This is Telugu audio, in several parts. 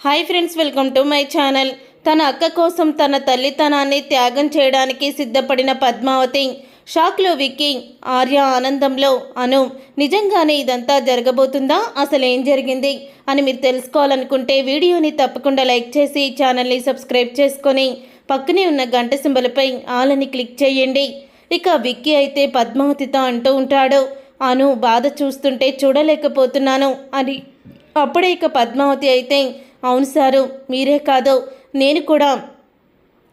Hi friends welcome to my channel తన అక్క కోసం తన తల్లితనాన్ని త్యాగం చేయడానికి సిద్ధపడిన పద్మావతి షాక్లో విక్కి ఆర్య ఆనందంలో అను నిజంగానే ఇదంతా జరగబోతుందా? అసలు ఏం జరిగింది? అని మీరు తెలుసుకోవాలనుకుంటే వీడియోని తప్పకుండా లైక్ చేసి ఛానల్ని సబ్స్క్రైబ్ చేసుకొని పక్కనే ఉన్న గంట సింబలపై ఆలని క్లిక్ చేయండి. ఇక విక్కీ అయితే పద్మావతితో అంటూ ఉంటాడు అను బాధ చూస్తుంటే చూడలేకపోతున్నాను అని. అప్పుడే ఇక పద్మావతి అయితే అవును సారు మీరే కాదు నేను కూడా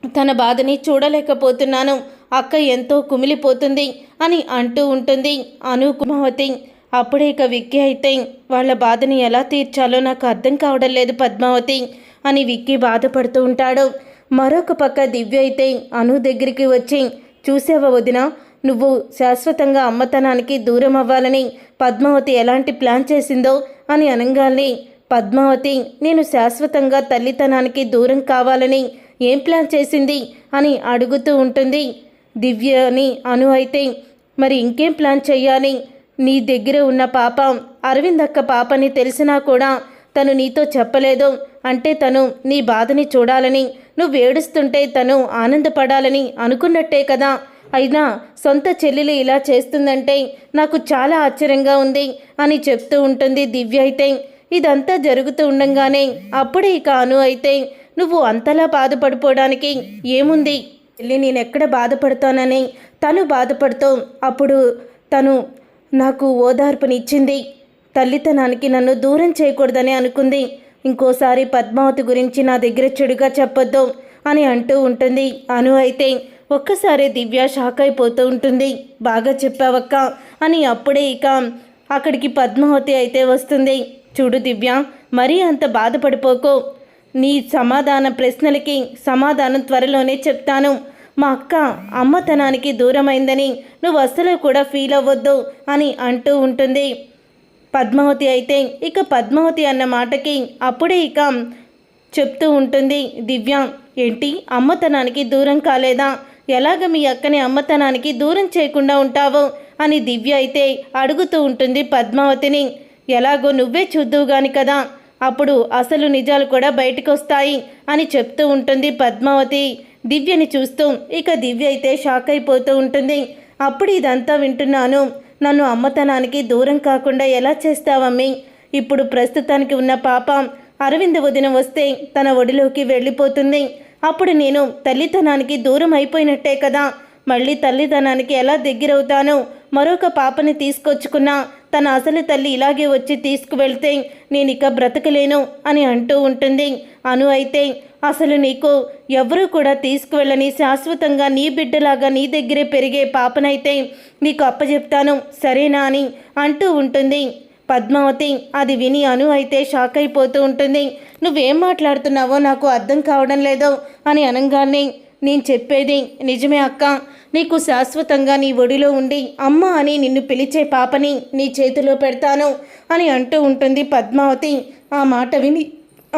తన బాధని చూడలేకపోతున్నాను. అక్క ఎంతో కుమిలిపోతుంది అని అంటూ ఉంటుంది. అను కుమావతి అప్పుడే ఇక విక్కీ అయితే వాళ్ళ బాధని ఎలా తీర్చాలో నాకు అర్థం కావడం లేదు పద్మావతి అని విక్కీ బాధపడుతూ ఉంటాడు. మరొక పక్క దివ్య అయితే అను దగ్గరికి వచ్చి చూసావా వదిన నువ్వు శాశ్వతంగా అమ్మతనానికి దూరం అవ్వాలని పద్మావతి ఎలాంటి ప్లాన్ చేసిందో అని అనగానే పద్మావతి నేను శాశ్వతంగా తల్లితనానికి దూరం కావాలని ఏం ప్లాన్ చేసింది? అని అడుగుతూ ఉంటుంది. దివ్యని అను అయితే మరి ఇంకేం ప్లాన్ చేయాలి నీ దగ్గర ఉన్న పాప అరవింద్ అక్క పాపని తెలిసినా కూడా తను నీతో చెప్పలేదు. అంటే తను నీ బాధని చూడాలని నువ్వు ఏడుస్తుంటే తను ఆనందపడాలని అనుకున్నట్టే కదా. అయినా సొంత చెల్లెలు ఇలా చేస్తుందంటే నాకు చాలా ఆశ్చర్యంగా ఉంది అని చెప్తూ ఉంటుంది దివ్య అయితే. ఇదంతా జరుగుతూ ఉండంగానే అప్పుడే ఇక అను అయితే నువ్వు అంతలా బాధపడిపోవడానికి ఏముంది? వెళ్ళి నేను ఎక్కడ బాధపడతానని తను బాధపడుతూ అప్పుడు తను నాకు ఓదార్పునిచ్చింది. తల్లితనానికి నన్ను దూరం చేయకూడదని అనుకుంది. ఇంకోసారి పద్మావతి గురించి నా దగ్గర చెడుగా చెప్పొద్దు అని అంటూ ఉంటుంది. అను అయితే ఒక్కసారి దివ్య షాక్ అయిపోతూ ఉంటుంది. బాగా చెప్పావక్క అని అప్పుడే ఇక అక్కడికి పద్మావతి అయితే వస్తుంది. చూడు దివ్య మరీ అంత బాధపడిపోకో. నీ సమాధాన ప్రశ్నలకి సమాధానం త్వరలోనే చెప్తాను. మా అక్క అమ్మతనానికి దూరమైందని నువ్వు అస్సలు కూడా ఫీల్ అవ్వద్దు అని అంటూ ఉంటుంది. పద్మావతి అయితే ఇక పద్మావతి అన్న మాటకి అప్పుడే ఇక చెప్తూ ఉంటుంది దివ్య ఏంటి? అమ్మతనానికి దూరం కాలేదా? ఎలాగ మీ అక్కని అమ్మతనానికి దూరం చేయకుండా ఉంటావు? అని దివ్య అయితే అడుగుతూ ఉంటుంది పద్మావతిని. ఎలాగో నువ్వే చూద్దువు గాని కదా. అప్పుడు అసలు నిజాలు కూడా బయటకు వస్తాయి అని చెప్తూ ఉంటుంది పద్మావతి. దివ్యని చూస్తూ ఇక దివ్య అయితే షాక్ అయిపోతూ ఉంటుంది. అప్పుడు ఇదంతా వింటున్నాను. నన్ను అమ్మతనానికి దూరం కాకుండా ఎలా చేస్తావమ్మి? ఇప్పుడు ప్రస్తుతానికి ఉన్న పాప అరవింద వదిన వస్తే తన ఒడిలోకి వెళ్ళిపోతుంది. అప్పుడు నేను తల్లితనానికి దూరం అయిపోయినట్టే కదా. మళ్ళీ తల్లితనానికి ఎలా దగ్గరవుతాను మరొక పాపని తీసుకొచ్చుకున్నా. తన అసలు తల్లి ఇలాగే వచ్చి తీసుకువెళ్తే నేను ఇక బ్రతకలేను అని అంటూ ఉంటుంది. అను అయితే అసలు నీకు ఎవరూ కూడా తీసుకువెళ్ళని శాశ్వతంగా నీ బిడ్డలాగా నీ దగ్గరే పెరిగే పాపనైతే నీకు అప్పచెప్తాను సరేనా అని అంటూ ఉంటుంది. పద్మావతి అది విని అను అయితే షాక్ అయిపోతూ ఉంటుంది. నువ్వేం మాట్లాడుతున్నావో నాకు అర్థం కావడం లేదో అని అనగానే నేను చెప్పేది నిజమే అక్క. నీకు శాశ్వతంగా నీ ఒడిలో ఉండి అమ్మ అని నిన్ను పిలిచే పాపని నీ చేతిలో పెడతాను అని అంటూ ఉంటుంది పద్మావతి. ఆ మాట విని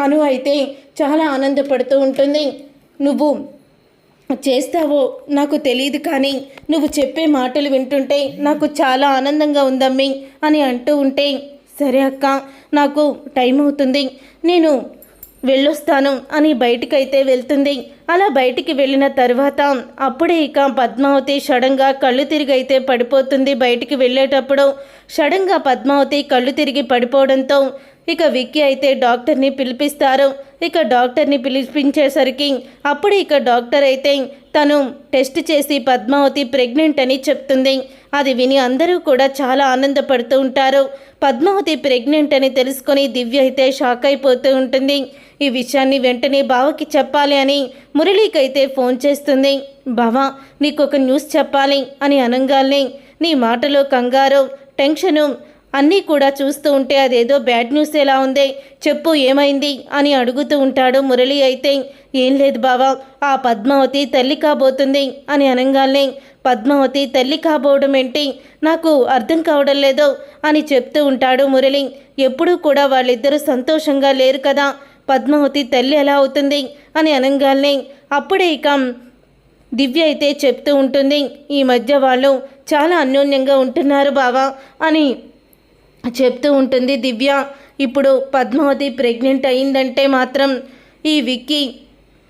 అను అయితే చాలా ఆనందపడుతూ ఉంటుంది. నువ్వు చేస్తావో నాకు తెలియదు కానీ నువ్వు చెప్పే మాటలు వింటుంటే నాకు చాలా ఆనందంగా ఉందమ్మి అని అంటూ ఉంటే సరే అక్క నాకు టైం అవుతుంది. నేను వెళ్ళొస్తాను అని బయటికైతే వెళ్తుంది. అలా బయటికి వెళ్ళిన తర్వాత అప్పుడే ఇక పద్మావతి సడన్గా కళ్ళు తిరిగి అయితే పడిపోతుంది బయటికి వెళ్ళేటప్పుడు. సడన్గా పద్మావతి కళ్ళు తిరిగి పడిపోవడంతో ఇక విక్కీ అయితే డాక్టర్ని పిలిపిస్తారు. ఇక డాక్టర్ని పిలిపించేసరికి అప్పుడు ఇక డాక్టర్ అయితే తను టెస్ట్ చేసి పద్మావతి ప్రెగ్నెంట్ అని చెప్తుంది. అది విని అందరూ కూడా చాలా ఆనందపడుతూ ఉంటారు. పద్మావతి ప్రెగ్నెంట్ అని తెలుసుకొని దివ్య అయితే షాక్ అయిపోతూ ఉంటుంది. ఈ విషయాన్ని వెంటనే బావకి చెప్పాలి అని మురళీకైతే ఫోన్ చేస్తుంది. బావా నీకు ఒక న్యూస్ చెప్పాలి అని అనంగాల్ని నీ మాటలో కంగారు టెన్షను అన్నీ కూడా చూస్తూ ఉంటే అదేదో బ్యాడ్ న్యూస్ ఎలా ఉంది చెప్పు ఏమైంది అని అడుగుతూ ఉంటాడు మురళి అయితే. ఏం లేదు బావా ఆ పద్మావతి తల్లి కాబోతుంది అని అనగానే పద్మావతి తల్లి కాబోవడం ఏంటి? నాకు అర్థం కావడం లేదు అని చెప్తూ ఉంటాడు మురళి. ఎప్పుడూ కూడా వాళ్ళిద్దరూ సంతోషంగా లేరు కదా పద్మావతి తల్లి ఎలా అవుతుంది అని అనగానే. అప్పుడే ఇక దివ్య అయితే చెప్తూ ఉంటుంది ఈ మధ్య వాళ్ళు చాలా అన్యోన్యంగా ఉంటున్నారు బావా అని చెప్తూ ఉంటుంది దివ్య ఇప్పుడు పద్మావతి ప్రెగ్నెంట్ అయిందంటే మాత్రం ఈ విక్కీ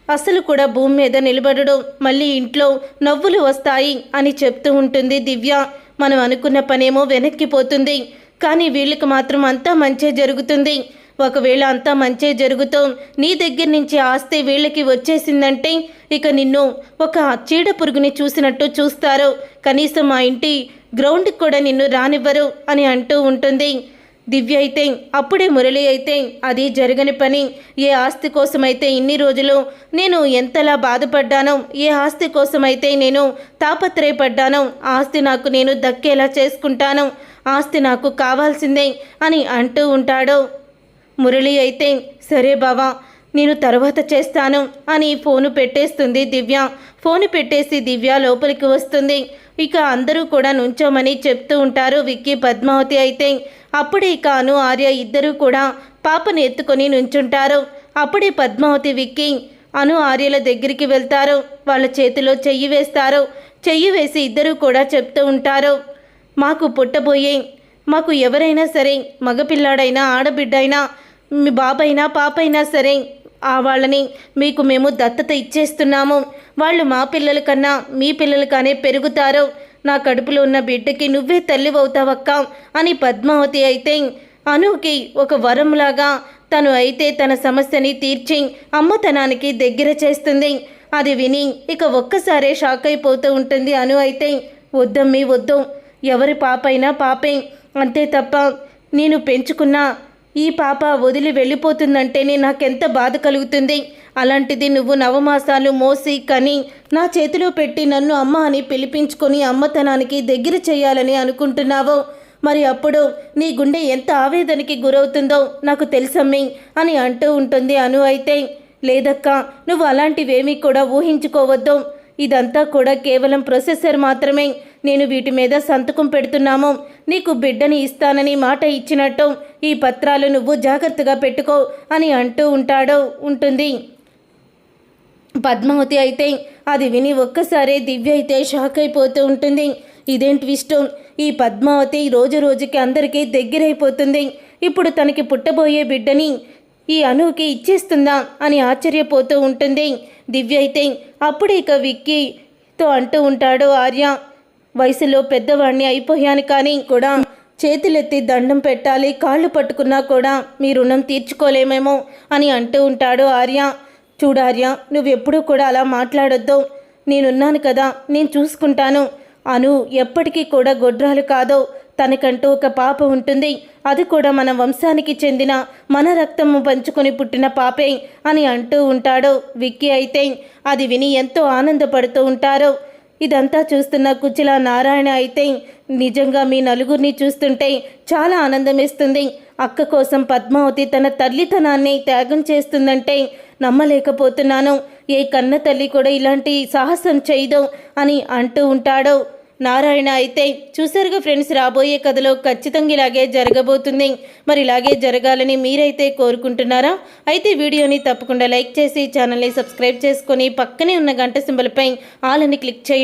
అసలు కూడా భూమి మీద నిలబడడు. మళ్ళీ ఇంట్లో నవ్వులు వస్తాయి అని చెప్తూ ఉంటుంది దివ్య. మనం అనుకున్న పనేమో వెనక్కిపోతుంది కానీ వీళ్ళకి మాత్రం అంతా మంచే జరుగుతుంది. ఒకవేళ అంతా మంచే జరుగుతూ నీ దగ్గర నుంచి ఆస్తి వీళ్ళకి వచ్చేసిందంటే ఇక నిన్ను ఒక చీడ పురుగుని చూసినట్టు చూస్తారు. కనీసం మా ఇంటి గ్రౌండ్కి కూడా నిన్ను రానివ్వరు అని అంటూ ఉంటుంది. దివ్య అయితే అప్పుడే మురళి అయితే అది జరగని పని. ఏ ఆస్తి కోసమైతే ఇన్ని రోజులు నేను ఎంతలా బాధపడ్డానో ఏ ఆస్తి కోసమైతే నేను తాపత్రయపడ్డానో ఆస్తి నాకు నేను దక్కేలా చేసుకుంటాను ఆస్తి నాకు కావాల్సిందే అని అంటూ ఉంటాడు. మురళి అయితే సరే బావా నేను తర్వాత చేస్తాను అని ఫోను పెట్టేస్తుంది దివ్య. ఫోను పెట్టేసి దివ్య లోపలికి వస్తుంది. ఇక అందరూ కూడా నుంచోమని చెప్తూ ఉంటారు విక్కీ పద్మావతి అయితే. అప్పుడే ఇక అను ఆర్య ఇద్దరూ కూడా పాపను ఎత్తుకొని నుంచుంటారు. అప్పుడే పద్మావతి విక్కీ అను ఆర్యల దగ్గరికి వెళ్తారు. వాళ్ళ చేతిలో చెయ్యి వేస్తారు. చెయ్యి వేసి ఇద్దరూ కూడా చెప్తూ ఉంటారు. మాకు పుట్టబోయే మాకు ఎవరైనా సరే మగపిల్లాడైనా ఆడబిడ్డైనా మీ బాబైనా పాపైనా సరే ఆ వాళ్ళని మీకు మేము దత్తత ఇచ్చేస్తున్నాము. వాళ్ళు మా పిల్లల కన్నా మీ పిల్లల కానే పెరుగుతారు. నా కడుపులో ఉన్న బిడ్డకి నువ్వే తల్లి అవుతావక్క అని పద్మావతి అయితే అనుకి ఒక వరంలాగా తను అయితే తన సమస్యని తీర్చి అమ్మతనానికి దగ్గర చేస్తుంది. అది విని ఇక ఒక్కసారే షాక్ అయిపోతూ ఉంటుంది అను అయితే వద్దమ్మీ వద్దు. ఎవరి పాపైనా పాపే. అంతే తప్ప నేను పెంచుకున్న ఈ పాప వదిలి వెళ్ళిపోతుందంటేనే నాకెంత బాధ కలుగుతుంది. అలాంటిది నువ్వు నవమాసాలు మోసి కని నా చేతిలో పెట్టి నన్ను అమ్మ అని పిలిపించుకొని అమ్మతనానికి దగ్గర చేయాలని అనుకుంటున్నావు? మరి అప్పుడు నీ గుండె ఎంత ఆవేదనకి గురవుతుందో నాకు తెలుసమ్మి అని అంటూ ఉంటుంది అను అయితే. లేదక్క నువ్వు అలాంటివేమీ కూడా ఊహించుకోవద్దు. ఇదంతా కూడా కేవలం ప్రొసెసర్ మాత్రమే. నేను వీటి మీద సంతకం పెడుతున్నాము. నీకు బిడ్డని ఇస్తానని మాట ఇచ్చినట్టు ఈ పత్రాలు నువ్వు జాగ్రత్తగా పెట్టుకో అని అంటూ ఉంటాడో. ఉంటుంది. పద్మావతి అయితే అది విని ఒక్కసారే దివ్య అయితే షాక్ అయిపోతూ ఉంటుంది. ఇదేం ట్విస్ట్? ఈ పద్మావతి రోజు రోజుకి అందరికీ దగ్గరైపోతుంది. ఇప్పుడు తనకి పుట్టబోయే బిడ్డని ఈ అనుకి ఇచ్చేస్తుందా అని ఆశ్చర్యపోతూ ఉంటుంది. దివ్య అయితే అప్పుడు ఇక విక్కీతో అంటూ ఉంటాడు ఆర్య. వయసులో పెద్దవాడిని అయిపోయాను కానీ కూడా చేతులెత్తి దండం పెట్టాలి కాళ్ళు పట్టుకున్నా కూడా మీ రుణం తీర్చుకోలేమేమో అని అంటూ ఉంటాడు ఆర్య. చూడు ఆర్య నువ్వెప్పుడూ కూడా అలా మాట్లాడొద్దు. నేనున్నాను కదా నేను చూసుకుంటాను. అను ఎప్పటికీ కూడా గొడ్రాలు కాదో. తనకంటూ ఒక పాప ఉంటుంది. అది కూడా మన వంశానికి చెందిన మన రక్తము పంచుకొని పుట్టిన పాపే అని అంటూ ఉంటాడు విక్కీ అయితే. అది విని ఎంతో ఆనందపడుతూ ఉంటారు. ఇదంతా చూస్తున్న కుచిల నారాయణ అయితే నిజంగా మీ నలుగురిని చూస్తుంటే చాలా ఆనందం ఇస్తుంది అక్క కోసం పద్మావతి తన తల్లితనాన్ని త్యాగం చేస్తుందంటే నమ్మలేకపోతున్నాను. ఏ కన్న తల్లి కూడా ఇలాంటి సాహసం చేయదు అని అంటూ ఉంటాడు. నారాయణ అయితే చూసారుగా ఫ్రెండ్స్ రాబోయే కథలో ఖచ్చితంగా ఇలాగే జరగబోతుంది. మరి ఇలాగే జరగాలని మీరైతే కోరుకుంటున్నారా? అయితే వీడియోని తప్పకుండా లైక్ చేసి ఛానల్ని సబ్స్క్రైబ్ చేసుకొని పక్కనే ఉన్న గంట సింబల్పై ఆల్ అని క్లిక్ చేయండి.